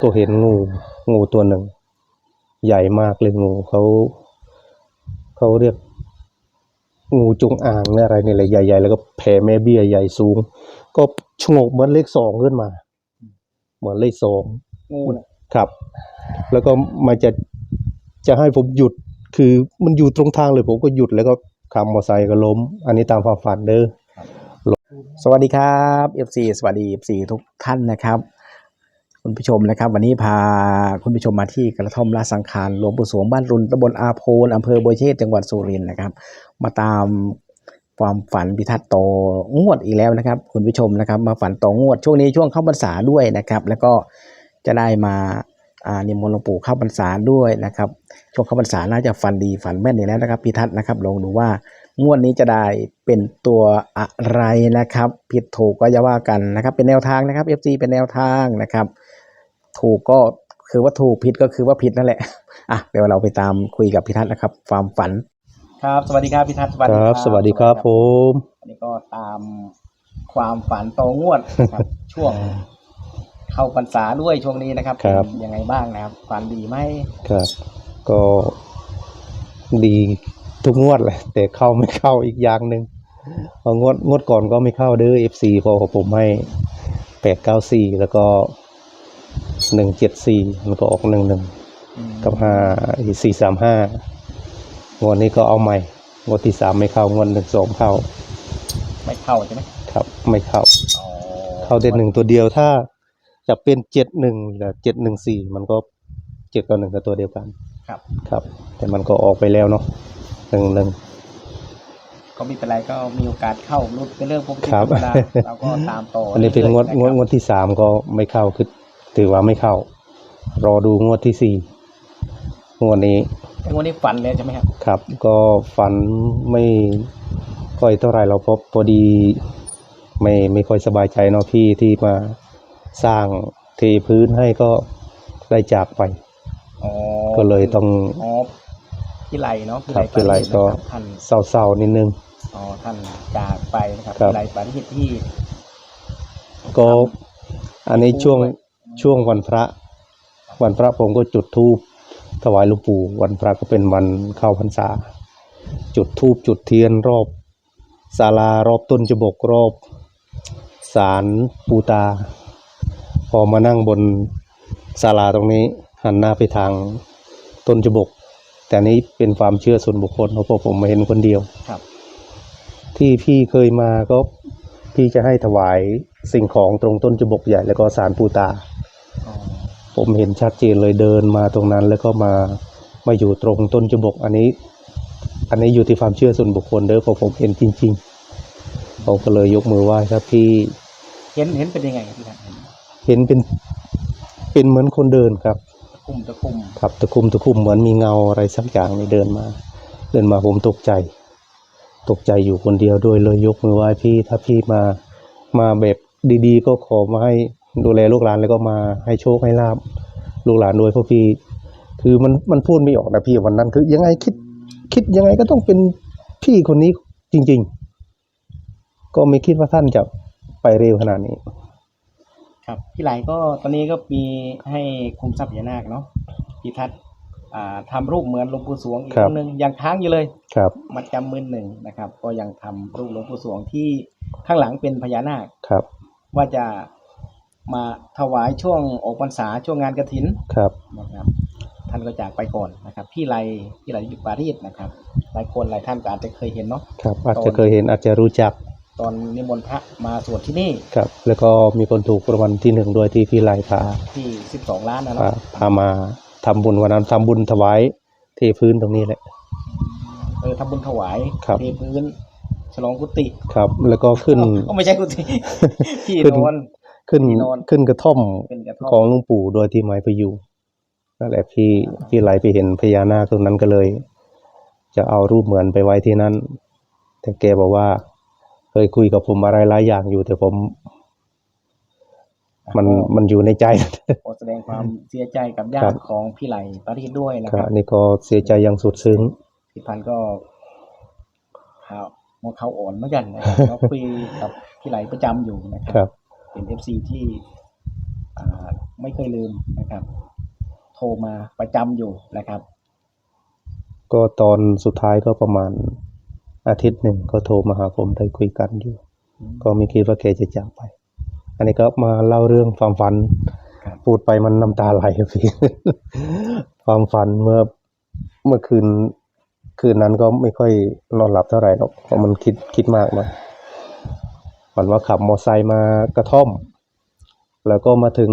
ก็เห็นงูงูตัวหนึ่ง ใหญ่มากเลยงูเขาเขาเรียกงูจงอางเนี่ยอะไรนี่แหละใหญ่ ๆ แล้วก็แผ่แม่เบี้ยใหญ่สูง ก็ชงกเหมือนเลขสองขึ้นมา เหมือนเลขสองงูน่ะครับ แล้วก็มาจะจะให้ผมหยุดคือมันอยู่ตรงทางเลยผมก็หยุดแล้วก็ขับมอเตอร์ไซค์ก็ล้ม อันนี้ตามความฝันเด้อสวัสดีครับ FC สวัสดี FC ทุกท่านนะครับ คุณผู้ชมนะครับ วันนี้พาคุณผู้ชมมาที่กระท่อมราสังขารหลวงปู่สวงบ้านรุนตำบลอาโพนอำเภอโบเชษจังหวัดสุรินทร์นะครับ มาตามความฝันพิทัศน์โตงวดอีกแล้วนะครับ คุณผู้ชมนะครับ มาฝันต่องวดช่วงนี้ช่วงเข้าพรรษาด้วยนะครับ แล้วก็จะได้มาอ่านิมนต์หลวงปู่เข้าพรรษาด้วยนะครับช่วงเข้าพรรษาน่าจะฝันดีฝันแม่นอีกแล้วนะครับพิทัศน์นะครับลองดูว่างวดนี้จะได้เป็นตัวอะไรนะครับ ผิดถูกก็อย่าว่ากันนะครับ เป็นแนวทางนะครับ FC เป็นแนวทางนะครับ ถูกก็คือว่าถูกผิดก็คือว่าผิดนั่นแหละอะเดี๋ยวเราไปตามคุยกับพิทัศน์นะครับ ความฝัน ครับสวัสดีครับพิทัศน์สวัสคดีรับ สวัสดีครับผมอันนี้ก็ตามความฝันโตองวดนะครับ ช่วงเข้าพรรษาด้วยช่วงนี้นะครับครับเป็นยังไงบ้างนะครับฝันดีไหมครับ ก็ดีทุกงวดแหละแต่เข้าไม่เข้าอีกอย่างหนึ่งเพองวดงวดก่อนก็ไม่เข้าเด้อ FC พอผมให้แปดเก้าสี่แล้วก็ หนึ่งเจ็ดสี่มันก็ออกหนึ่งหนึ่งอืมกับห้าสี่สามห้างวดนี้ก็เอาใหม่งวดที่สามไม่เข้างวดหนึ่งสองเข้า ไม่เข้าใช่ไหมครับ ไม่เข้าอ๋อเข้าเด่นหนึ่งตัวเดียวถ้าจะเป็นเจ็ดหนึ่งหรือเจ็ดหนึ่งสี่มันก็เจ็ดกับหนึ่งกับตัวเดียวกัน ครับ ครับ แต่มันก็ออกไปแล้วเนาะหนึ่งหนึ่งก็ไม่เป็นไรก็มีโอกาสเข้ารุดเป็นเรื่องปกติครับธรรมดาเราก็ตามต่ออันนี้เป็นงวดงวดงวดที่สามก็ไม่เข้าคือ ถือว่าไม่เข้า รอดูงวดที่สี่งวดนี้งวดนี้ฝันเลยใช่ไหมครับ ครับ ก็ฝันไม่ค่อยเท่าไหร่เราพบพอดี ไม่ไม่ค่อยสบายใจเนาะพี่ที่มาสร้างเทพื้นให้ก็ได้จากไปอ๋อก็เลยต้องอ๋อพี่ไหลเนาะครับพี่ไหลก็นะครับท่านเศร้าๆนิดนึงอ๋อท่านจากไปนะครับครับพี่ไหลปาริหิตที่ก็อันนี้ช่วง ช่วงวันพระ วันพระผมก็จุดธูปถวายหลวงปู่ วันพระก็เป็นวันเข้าพรรษา จุดธูปจุดเทียนรอบศาลารอบต้นจบกรอบศาลปูตา พอมานั่งบนศาลาตรงนี้หันหน้าไปทางต้นจบก แต่อันนี้เป็นความเชื่อส่วนบุคคลเพราะผมมาเห็นคนเดียวครับที่พี่เคยมาก็พี่จะให้ถวายสิ่งของตรงต้นจบกใหญ่แล้วก็สารปูตาอ๋อ ผมเห็นชัดเจนเลยเดินมาตรงนั้น แล้วก็มามาอยู่ตรงต้นจบกอันนี้ อันนี้อยู่ที่ความเชื่อส่วนบุคคลเด้อเพราะผมเห็นจริงๆผมก็เลยยกมือไหว้ครับพี่เห็นเห็นเป็นยังไงครับพี่ไหลเห็นเป็นเป็นเหมือนคนเดินครับคุมตะคุ่มครับตะคุ่มตะคุ่มเหมือนมีเงาอะไรสักอย่างนี่เดินมา เดินมาผมตกใจ ตกใจอยู่คนเดียวด้วยเลยยกมือไหว้พี่ ถ้าพี่มามาแบบดี ๆ ก็ขอมาให้ ดูแลลูกหลานแล้วก็มาให้โชคให้ลาบลูกหลานด้วยเพราะพี่ คือมันมันพูดไม่ออกนะพี่วันนั้น คือ ยังไงคิด คิดยังไงก็ต้องเป็นพี่คนนี้จริง ๆ ก็ไม่คิดว่าท่านจะไปเร็วขนาดนี้ ครับพี่ไหลก็ตอนนี้ก็มีให้คุมทรัพย์พญานาคเนาะพี่ทัศน์อ่าทำรูปเหมือนหลวงปู่สวงอีกครัอบงค์หนึ่งยังค้างอยู่เลย ครับมัดจำมือหนึ่งนะครับ ก็ยังทำรูปหลวงปู่สวงที่ข้างหลังเป็นพญานาคครับ ว่าจะ มาถวายช่วงออกพรรษาช่วงงานกระถินครับนะครับ ท่านก็จากไปก่อนนะครับ พี่ไรพี่ไรอยู่ปารีสนะครับ หลายคนหลายท่านก็อาจจะเคยเห็นเนาะครับ อาจจะเคยเห็นอาจจะรู้จัก ตอนนิมนต์พระมาสวดที่นี่ครับ แล้วก็มีคนถูกรางวัลที่หนึ่งด้วยที่พี่ไลพาที่สิบสองล้านนะพาเนาะพามาทำบุญวันนั้นทำบุญถวายเทพื้นตรงนี้แหละเออทำบุญถวายครับเทพื้นฉลองกุฏิครับ แล้วก็ขึ้นก็ไม่ใช่กุฏิที่ขึ้นนอน ขึ้นที่นอน ขึ้นกระท่อมเป็นกระท่อม ของหลวงปู่โดยที่ไม้พยุงนั่นแหละพี่พี่ไหลไปเห็นพญานาคตรงนั้นก็เลย จะเอารูปเหมือนไปไว้ที่นั่นแต่แกบอกว่า เคยคุยกับผมอะไรหลายอย่างอยู่ แต่ผม มันมันอยู่ในใจ ขอแสดงความเสียใจกับญาครัติบ ของพี่ไหลปารีสด้วยนะคครัรับบนี่ก็เสียใจอยังสุดซึ้ง พี่พันธุ์ก็ข่าวมองเขาอ่อนเหมือนกันนะครับ เราคุยกับพี่ไหลประจำอยู่นะคครัรับ เป็นเอฟซีที่อ่าไม่เคยลืมนะครับ โทรมาประจำอยู่นะครับ ก็ตอนสุดท้ายก็ประมาณอาทิตย์หนึ่งก็โทรมาหาผมได้คุยกันอยู่ ก็ไม่คิดว่าแกจะจากไป อันนี้ก็มาเล่าเรื่องความฝันครับพูดไปมันน้ำตาไหลครับพี่ความฝันเมื่อเมื่อคืนคืนนั้นก็ไม่ค่อยนอนหลับเท่าไหร่หรอกเพราะมันคิดคิดมากมา ฝันว่าขับมอเตอร์ไซค์มากระท่อม แล้วก็มาถึง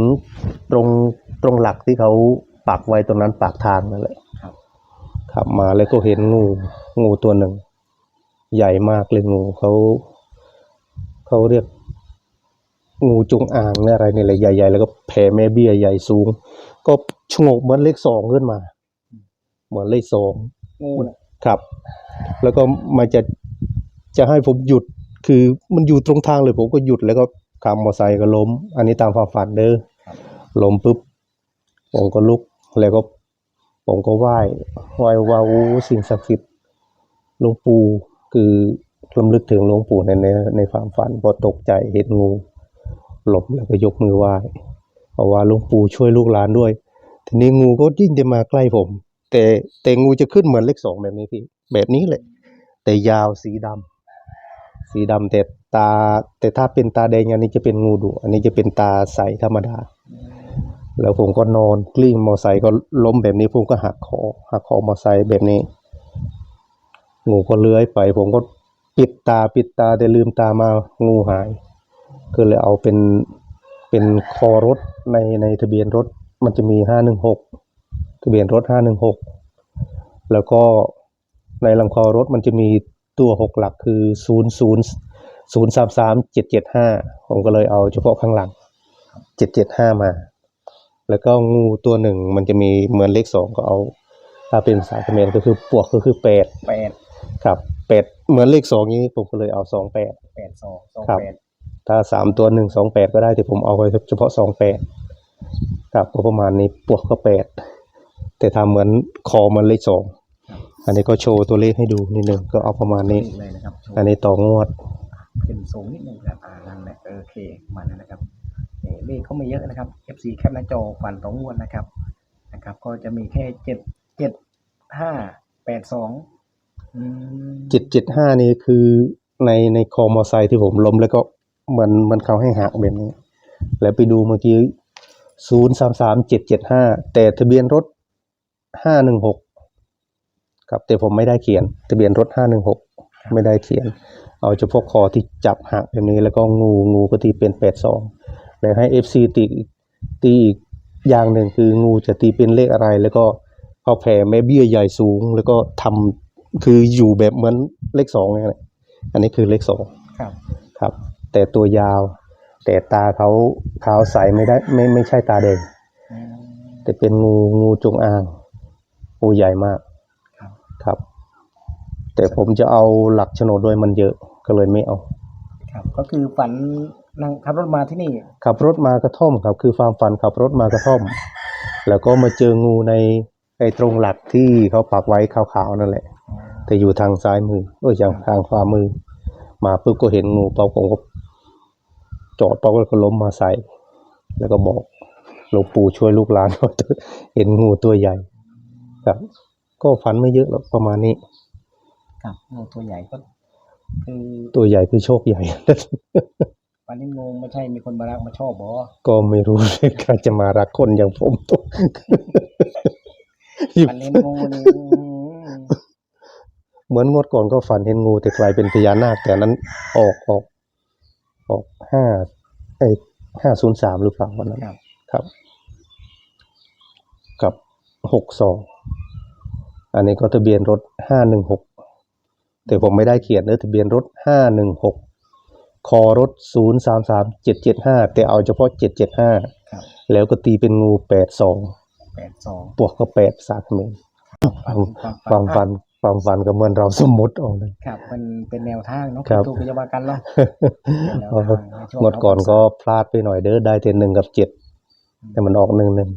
ตรงตรงหลักที่เขาปักไว้ตรงนั้นปากทางนั่นแหละครับขับมาแล้วก็เห็นงูงูตัวหนึ่ง ใหญ่มากเลยงูเขาเขาเรียกงูจงอางเนี่ยอะไรนี่แหละใหญ่ๆแล้วก็แผ่แม่เบี้ยใหญ่สูง ก็ชงกเหมือนเลขสองขึ้นมา เหมือนเลขสองงูน่ะครับ แล้วก็มันจะจะให้ผมหยุด คือมันอยู่ตรงทางเลยผมก็หยุดแล้วก็ขับมอเตอร์ไซค์ก็ล้ม อันนี้ตามความฝันเด้อล้มปุ๊บผมก็ลุกแล้วก็ ผมก็ไหว้ไหว้ว่าโอ้สิ่งศักดิ์สิทธิ์หลวงปู่คือลำลึกถึงหลวงปู่ในในในความฝันพอตกใจเห็นงูหลบแล้วก็ยกมือไหว้เพราะว่าหลวงปู่ช่วยลูกหลานด้วย ทีนี้งูก็ยิ่งจะมาใกล้ผม แต่แต่งูจะขึ้นเหมือนเลขสองแบบนี้พี่แบบนี้เลยแต่ยาวสีดำ สีดำแต่ตา แต่ถ้าเป็นตาแดงอันนี้จะเป็นงูดุอันนี้จะเป็นตาใสธรรมดา แล้วผมก็นอนกลิ้งมอไซค์ก็ล้มแบบนี้ผมก็หักคอหักคอมอไซค์แบบนี้ งูก็เลื้อยไป ผมก็ปิดตาปิดตาแต่ลืมตามางูหายก็เลยเอาเป็นเป็นคอรถในในทะเบียนรถมันจะมีห้าหนึ่งหกทะเบียนรถห้าหนึ่งหกแล้วก็ในลำคอรถมันจะมี ตัวหกหลักคือศูนย์ศูนย์ศูนย์สามสามเจ็ดเจ็ดห้าผมก็เลยเอาเฉพาะข้างหลังเจ็ดเจ็ดห้ามา แล้วก็งูตัวหนึ่งมันจะมีเหมือนเลขสองก็เอา ถ้าเป็นภาษาเขมรก็คือปวกก็คือแปดแปดครับแปดเหมือนเลขสองนี้ผมก็เลยเอาสองแปดแปดสองสองครับ แปดถ้าสามตัวหนึ่งสองแปดก็ได้แต่ผมเอาไว้เฉพาะสองแปดครับก็ประมาณนี้ปวกก็แปดแต่ทำเหมือนคอมันเลขสอง อันนี้ก็โชว์ตัวเลขให้ดูนิดหนึ่งก็เอาประมาณนี้ เลยนะครับโชว์อันนี้ต่องวด ขึ้นสูงนิดนึงครับอ่านั่นแหละโอเคประมาณนั้นนะครับนี่เลขเขาไม่เยอะนะครับ FC แคปหน้าจอฟันต่องวดนะครับนะครับ ก็จะมีแค่เจ็ดเจ็ดห้าแปดสองอืมเจ็ดเจ็ดห้านี่คือในในคอมอไซค์ที่ผมล้มแล้วก็เหมือนมันเขาให้หักแบบนี้ แล้วไปดูเมื่อกี้ศูนย์สามสามเจ็ดเจ็ดห้าแต่ทะเบียนรถห้าหนึ่งหก ครับแต่ผมไม่ได้เขียนทะเบียนรถห้าหนึ่งหกไม่ได้เขียน เอาเฉพาะคอที่จับหักแบบนี้แล้วก็งูงูก็ตีเป็นแปดสองแล้วให้เอฟซีตีตีอีกอย่างหนึ่งคืองูจะตีเป็นเลขอะไร แล้วก็เอาแผ่แม่เบี้ยใหญ่สูง แล้วก็ทำคืออยู่แบบเหมือนเลขสองนี่แหละอันนี้คือเลขสองครับครับ แต่ตัวยาว แต่ตาเขาขาวใสไม่ได้ไม่ไม่ใช่ตาแดงอืมแต่เป็นงูงูจงอางงูใหญ่มาก ครับครับ แต่ผมจะเอาหลักโฉนดด้วยมันเยอะก็เลยไม่เอาครับ ก็คือฝันนั่งขับรถมาที่นี่ขับรถมากระท่อมครับ คือความฝันขับรถมากระท่อม แล้วก็มาเจองูในไอ้ตรงหลักที่เขาปักไว้ขาวๆนั่นแหละ แต่อยู่ทางซ้ายมือเอออย่างทางขวามือ มาปุ๊บก็เห็นงูเปาผมก็จอดเปาแล้วก็ล้มมาใส่ แล้วก็บอกหลวงปู่ช่วยลูกหลานหน่อยเถอะเห็นงูตัวใหญ่ครับ ก็ฝันไม่เยอะหรอกประมาณนี้ ครับงูตัวใหญ่ก็คือตัวใหญ่คือโชคใหญ่ วันนี้งูไม่ใช่มีคนมารักมาชอบบ่ก็ไม่รู้เลยใครจะมารักคนอย่างผมตัวอยู่วันนี้งูนี่อืมเหมือนงวดก่อนก็ฝันเห็นงูแต่กลายเป็นพญานาคแต่อันนั้นออกออกออกห้าไอห้าศูนย์สามหรือเปล่าวันนั้นครับครับกับหกสอง อันนี้ก็ทะเบียนรถห้าหนึ่งหกแต่ผมไม่ได้เขียนเนอะทะเบียนรถห้าหนึ่งหกคอรถศูนย์สามสามเจ็ดเจ็ดห้าแต่เอาเฉพาะเจ็ดเจ็ดห้าครับแล้วก็ตีเป็นงูแปดสองแปดสองปวกก็แปดสาขเมรฝันความฝันความฝันก็เหมือนเราสมมติเอาเลยครับ มันเป็นแนวทางเนาะครับถูกพยาบาลกันเนาะแนวทางในช่วงงวดก่อนก็พลาดไปหน่อยเด้อได้แต่หนึ่งกับเจ็ดแต่มันออกหนึ่งหนึ่ง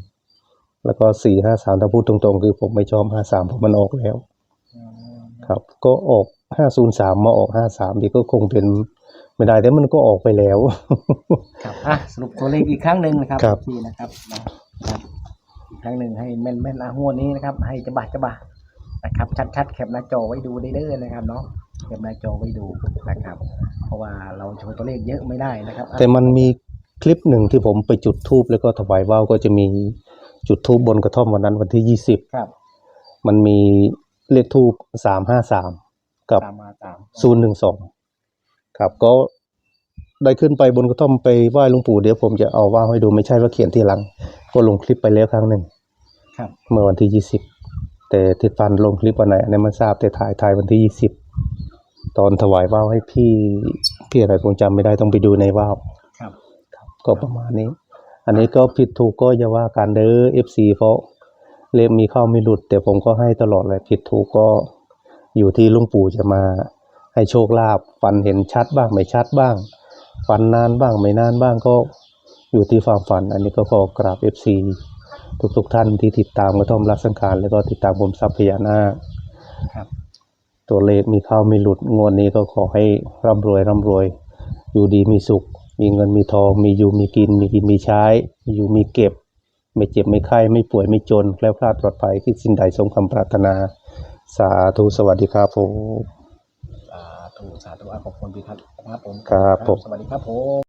แล้วก็สี่ห้าสามถ้าพูดตรงๆ คือผมไม่ชอบห้าสามเพราะมันออกแล้วอืมครับ ก็ออกห้าศูนย์สามมาออกห้าสามดีก็คงเป็นไม่ได้แต่มันก็ออกไปแล้ว ครับอะสรุปตัวเลขอีกครั้งหนึ่งนะครับครับที่นะครับนะครับอีกครั้งหนึ่งให้แม่นแม่นๆนะงวดนี้นะครับ ให้จะบาดจะบาดนะครับ ชัดๆแคปหน้าจอไว้ดูได้เด้อนะครับเนาะแคปหน้าจอไว้ดูนะครับ เพราะว่าเราโชว์ตัวเลขเยอะไม่ได้นะครับอะแต่มันมีคลิปหนึ่งที่ผมไปจุดทูบแล้วก็ถวายว่าวก็จะมี จุดทูบบนกระท่อมวันนั้นวันที่ยี่สิบครับมันมีเลขทูบสามห้าสามกับตามมาตามศูนย์หนึ่งสองครับก็ได้ขึ้นไปบนกระท่อมไปไหว้หลวงปู่เดี๋ยวผมจะเอาว่าวให้ดูไม่ใช่ว่าเขียนทีหลัง ก็ลงคลิปไปแล้วครั้งหนึ่งครับ เมื่อวันที่ยี่สิบแต่ทิดฟันลงคลิปวันไหนอันนี้มันทราบแต่ถ่ายถ่ายวันที่ยี่สิบตอนถวายว่าวให้พี่พี่อะไรผมจำไม่ได้ต้องไปดูในว่าวครับ ก็ประมาณนี้ อันนี้ก็ผิดถูกก็อย่าว่ากันเด้อ FC เพราะเลขมีเข้าไม่หลุด แต่ผมก็ให้ตลอดเลยผิดถูกก็อยู่ที่ลุงปู่จะมาให้โชคลาภฟันเห็นชัดบ้างไม่ชัดบ้าง ฟันนานบ้างไม่นานบ้างก็อยู่ที่ความฝัน อันนี้ก็ขอกราบ FC ทุกๆท่านที่ติดตามกระท่อมรักสังขารแล้วก็ติดตามผมทรัพย์พญานาคครับ ตัวเลขมีเข้ามีหลุดงวดนี้ก็ขอให้ร่ำรวยร่ำรวย อยู่ดีมีสุข มีเงินมีทองมีอยู่มีกินมีกินมีใช้ มีอยู่มีเก็บ ไม่เจ็บไม่ไข้ไม่ป่วยไม่จนแคล้วคลาดปลอดภัยคิดสิ่งใดสมคำปรารถนา สาธุสวัสดีครับผมสาธุสาธุอะขอบคุณพี่ทัศน์นะครับผมครับผมสวัสดีครับผม